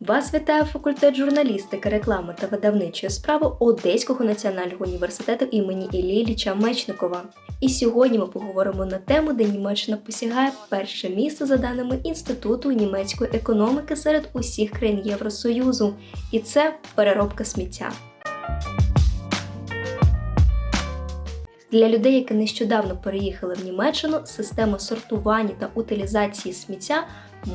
Вас вітає факультет журналістики, реклами та видавничої справи Одеського національного університету імені Іллі Ілліча Мечникова. І сьогодні ми поговоримо на тему, де Німеччина посягає перше місце за даними Інституту німецької економіки серед усіх країн Євросоюзу. І це переробка сміття. Для людей, які нещодавно переїхали в Німеччину, система сортування та утилізації сміття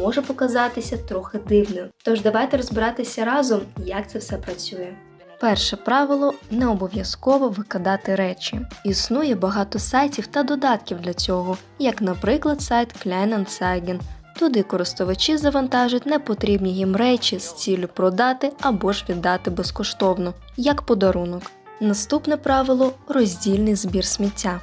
може показатися трохи дивною. Тож давайте розбиратися разом, як це все працює. Перше правило не обов'язково викидати речі. Існує багато сайтів та додатків для цього, як, наприклад, сайт Kleinanzeigen. Туди користувачі завантажують непотрібні їм речі з ціллю продати або ж віддати безкоштовно, як подарунок. Наступне правило роздільний збір сміття.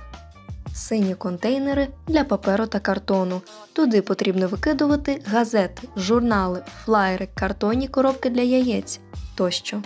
Сині контейнери для паперу та картону. Туди потрібно викидувати газети, журнали, флаєри, картонні коробки для яєць тощо.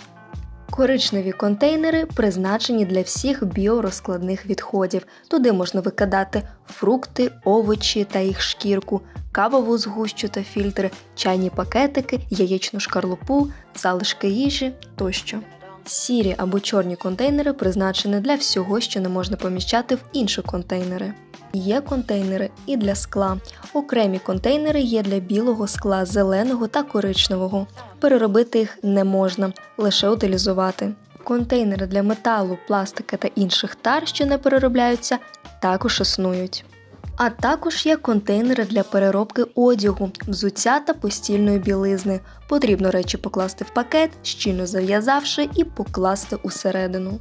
Коричневі контейнери призначені для всіх біорозкладних відходів. Туди можна викидати фрукти, овочі та їх шкірку, кавову згущу та фільтри, чайні пакетики, яєчну шкарлупу, залишки їжі тощо. Сірі або чорні контейнери призначені для всього, що не можна поміщати в інші контейнери. Є контейнери і для скла. Окремі контейнери є для білого скла, зеленого та коричневого. Переробити їх не можна, лише утилізувати. Контейнери для металу, пластика та інших тар, що не переробляються, також існують. А також є контейнери для переробки одягу, взуття та постільної білизни. Потрібно речі покласти в пакет, щільно зав'язавши і покласти усередину.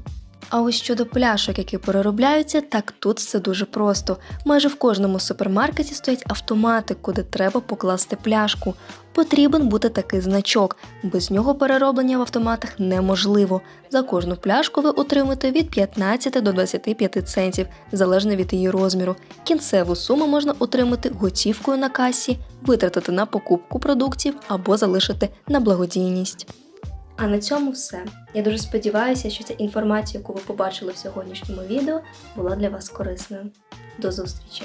А ось щодо пляшок, які переробляються, так тут все дуже просто. Майже в кожному супермаркеті стоять автомати, куди треба покласти пляшку. Потрібен бути такий значок. Без нього перероблення в автоматах неможливо. За кожну пляшку ви отримаєте від 15 до 25 центів, залежно від її розміру. Кінцеву суму можна отримати готівкою на касі, витратити на покупку продуктів або залишити на благодійність. А на цьому все. Я дуже сподіваюся, що ця інформація, яку ви побачили в сьогоднішньому відео, була для вас корисною. До зустрічі!